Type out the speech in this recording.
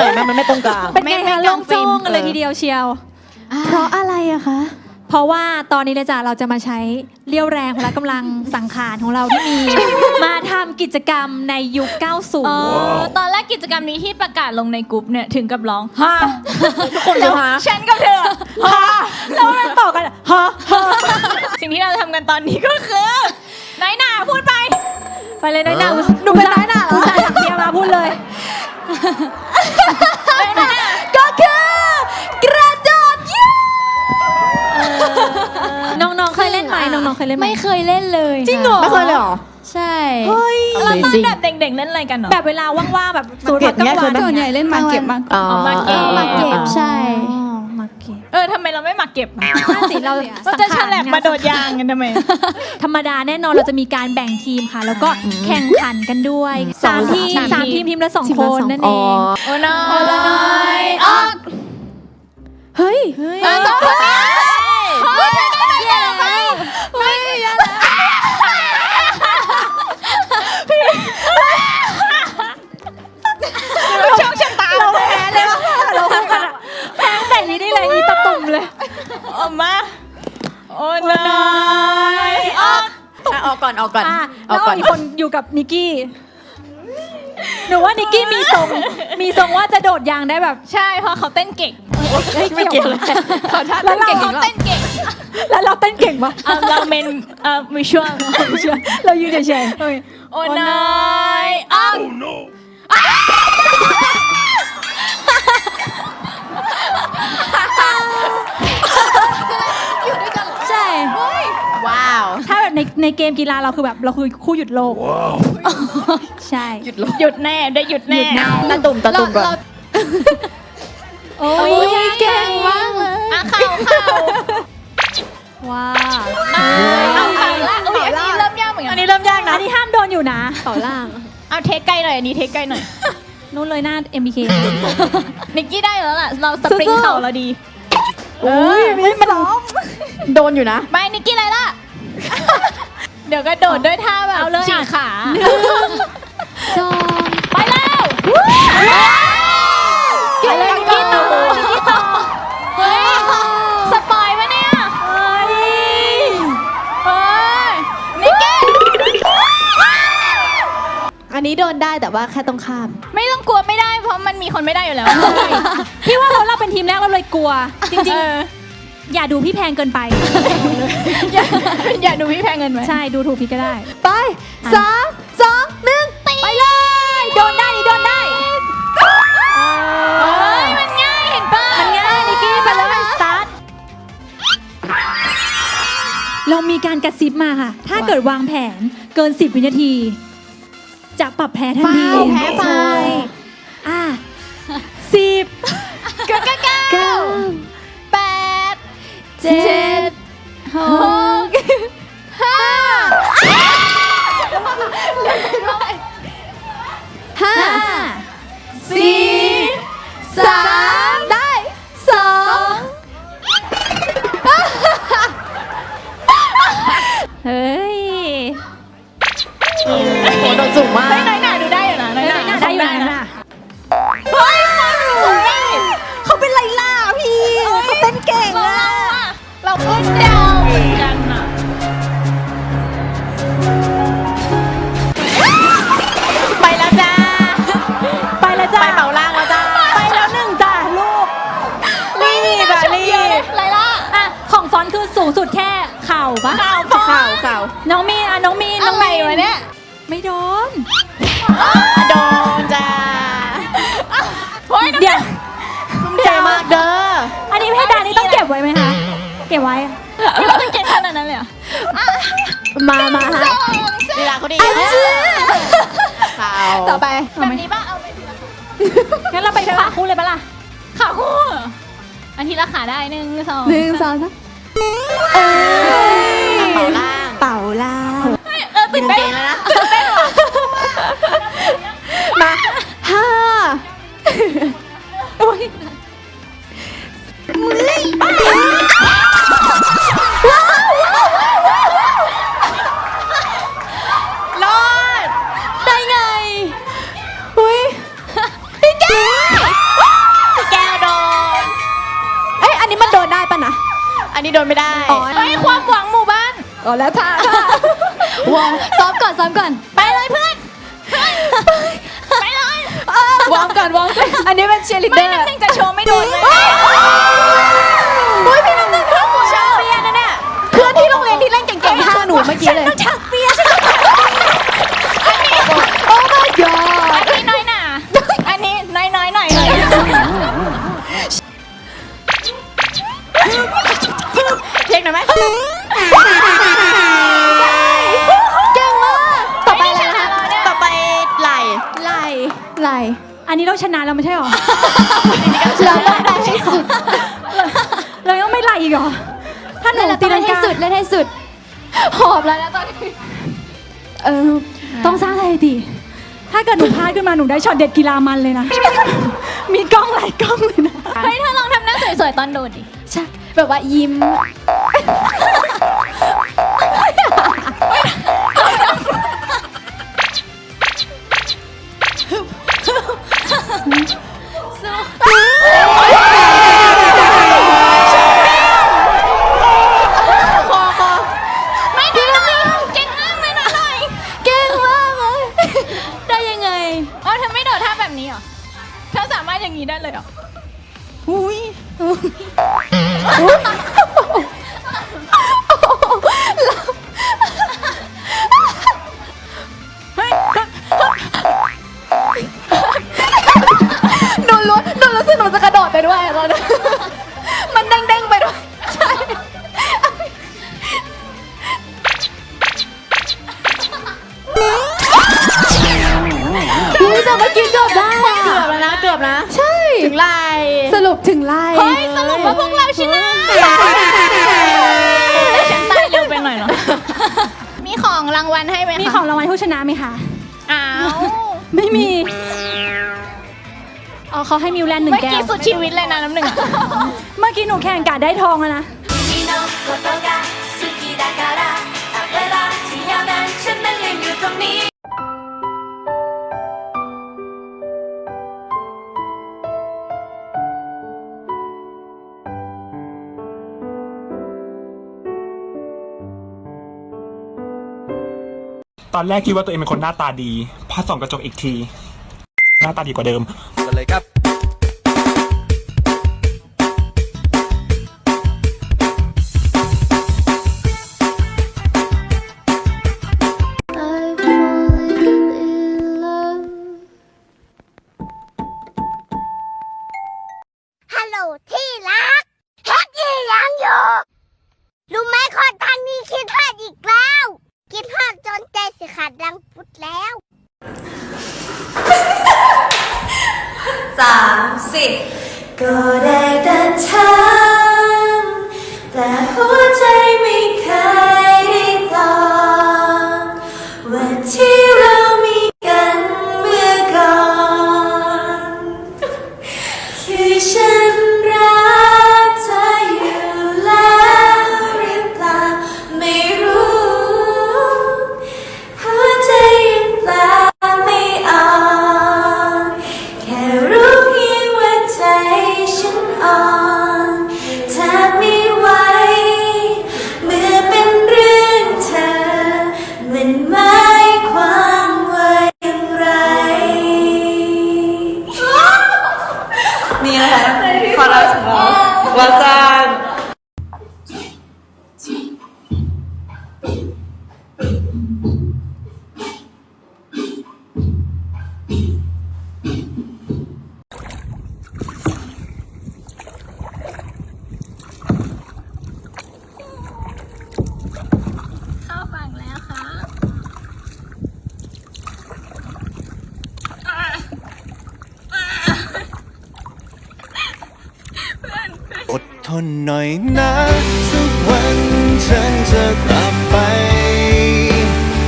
หน่อยไหมมันไม่ตรงกลาง เป็นไงไม่ไม่คะกลลางงฟิล์โจ้มงกันเลยเออทีเดียวเชียว เพราะอะไรอะคะ เพราะว่าตอนนี้เลยจ้ะเราจะมาใช้เรี่ยวแรงและกำลังสังขารของเราที่มี มาทำกิจกรรมในยุคเอ90อตอนแรกกิจกรรมนี้ที่ประกาศลงในกลุ่มเนี่ยถึงกับร้องฮ่าทุกคนเลยฮะฉันกับเธอฮ่าแล้วมันต่อกันฮะสิ่งที่เราทำกันตอนนี้ก็คือน้อยหนาพูดไป ไปเลยน้อยหนาหนูเป็นน้อยหนาเหรอสั่งเบียร์มาพูดเลย ก็คือ กระโดดเย้น้องๆเคยเล่นไหมน้องๆเคยเล่นไหมไม่เคยเล่นเลยจริงเหรอไม่เคยเลยเหรอ ใช่เราตอน Amazing แบบเด็กๆเล่นอะไรกันเหรอแบบเวลาว่างๆแบบสูตรเก็บกลางเงี้ยวัเคยนไหมส่วนใหญ่เล่นมาเก็บมากอ๋อมาเก็บ มาเก็บใช่อ๋อมา เก็บเออทำไมเราไม่มาเก็บอะน่าสิเราเราจะฉลับมาโดดยางกันทำไม ธรรมดาแน่นอนเราจะมีการแบ่งทีมค่ะ แล้วก็แข่งขันกันด้วยสามทีมสามสามทีทีมมทีมละสองทีมคละนสองนั่นอ๋เอองโอ้น้อโอ้น้อยออกเฮ้ย เออสองคนนี้เอะออกก่อนออกก่อน อะอแล้อวกก่อน อีกคนอยู่กับนิกกี้ หนูว่านิกกี้มีทรง มีทรงว่าจะโดดยางได้แบบใช่เพราะเขาเต้นเก่งไม่เกี่ยวเลยเขาท่าเต้นเก่งเขาเต้นเก่งแล้วเราเต้นเก่งปะเอ่อเราเมนเอ่อวิชวลเรายืนเฉยโอ้น้อยออก ในในเกมกีฬาเราคือแบบเราคือคู่หยุดโลก ใช่ หยุดลงหยุดแน่ได้หยุดแน่ตาตุ่มตาตุ่มก่อน โอ้โอ้ยยเก่งมากเลยอะเข่าเข่าว้าเอาเข่าละอุ้ยอันนี้เริ่มยากเหมือนกัอันนนี้เริ่มยากนะอันนี้ห้ามโดนอยู่นะเข่าล่างเอาเทคใกล้หน่อยอันนี้เทคใกล้หน่อยนู้นเลยหน้า MBK นิกกี้ได้แล้วล่ะเราสปริงเข่าเราดี อุ้ยมันโดนอยู่นะไม่นิกกี้อะไรล่ะเดี๋ ยวก็โดดด้วยท่าแบบเอาเลยฉีกอะขาจอมไปแล้วไปเลยนิกกี้ต่อนิกกี้ต่อเฮ้ยสปอยปะเนี่ยเฮ้ยเฮ้ยนิกกี้อันนี้โดนได้แต่ว่าแค่ต้องข้าม ไม่ต้องกลัวไม่ได้เพราะมันมีคนไม่ได้อยู่แล้วพี่ว่าเราเราเป็นทีมแรกเราเลยกลัว จริงเออๆ อย่าดูพี่แพงเกินไปอย่าอย่าดูพี่แพงเงินไหมใช่ดูถูกพี่ก็ได้ ไปสามสองหนึ่งไปเลย โดนได้นี่โดนได้เฮ้ยมันง่ายเห็นป่ะมันง่ายนิกกี้ไปเลยสตาร์ทเรามีการกระซิบมาค่ะ ถ้าเกิดวางแผนเกิน 10 วินาที จะปรับแพ้ทันทีแพ้ไปอะสิบ ปะข่าวพอข่าวข่าวน้องมีนอะน้องมีนน้อะองไรมีนวะเนี่ยไม่โดน โดนจ้าเฮ้ยเดี๋ยวใจมากเด้ออันนี้เพดานนี้ต้องเก็บไว้ไหมคะ เก็บไว้อะเราต้องเก่งขนาดนั้นเลยเหรอมามาฮะลีลาเขาดีข่าวต่อไปแบบนี้ป่ะเอาไปทีละงั้นเราไปขาคู่เลยปะล่ะขาคู่เหรออันทีละขาได้หนึ่งสองหนึ่งสองสามเอ้ยเป่าล่างเป่าล่างเออตื่นเต้นแล้วนะมาห้าโอ๊ยมือรอได้ไงอุ้ยแก้วโดน เอ้ยอันนี้มันโดนได้ปะนะ อันนี้โดนไม่ได้ไม่ความหวังหมดานอ๋อแล้วท่าวอร์มซ้อมก่อนซ้อมก่อน ไปเลยเพื่อนไปเลยวอร์มก่อนวอร์มก่อนอันนี้เป็นเชียร์ลีดไม่เดอร์ น้ำหนึ่งจะโชว์ไม่โดนเลยโอ้ยพี่น้ำหนึ่งครับผมชาเปียนนะเนี่ยเพื่อนที่โรงเรียนที่เล่นเก่งๆท่าหนูเมื่อกี้เลยชักเปีย ไหลไหลอันนี้เราชนะแล้วไม่ใช่หรอ เราต้องได้ให้สุด เรายังไม่ไล่อีกเหรอ ถ้าหนูเล่นแล้วตีต้องลัเล่งนให้กาสุดเล่นให้สุด หอบแล้วนะตอนนี้เออ ต้องสร้างสถิติ ถ้าเกิดหนูพลาดขึ้นมาหนูได้ช็อตเด็ดกีฬามันเลยนะ มีกล้องหลายกล้องเลยนะ เฮ้ยเธอลองทำหน้าสวยๆตอนโดดดิ ใช่ แบบว่ายิ้มไม่ นะ เกือบนะ ใช่ ถึงไหล สรุปถึงไล่ เฮ้ยสรุปว่าพวกเราชนะฉันตายเร็วไปหน่อยเนาะมีของรางวัลให้ไหมคะ มีของรางวัลให้ผู้ชนะไหมคะ อ้าว ไม่มี อ๋อเขาให้มิวแลนด์หนึ่ง เมื่อ แก้ กี้ ว สุดชีวิตเลยนะน้ำหนึ่งอะ เมื่อกี้หนูแข่งกะได้ทองแล้วนะ 君のことが ตอนแรกคิดว่าตัวเองเป็นคนหน้าตาดีพอส่องกระจกอีกที หน้าตาดีกว่าเดิม กันเลยครับ ขาดดังพุดแล้วสามสิบก็ได้แต่ช้ำแต่หัวใจไม่ ฉั ทนหน่อยนะ สักวันฉันจะกลับ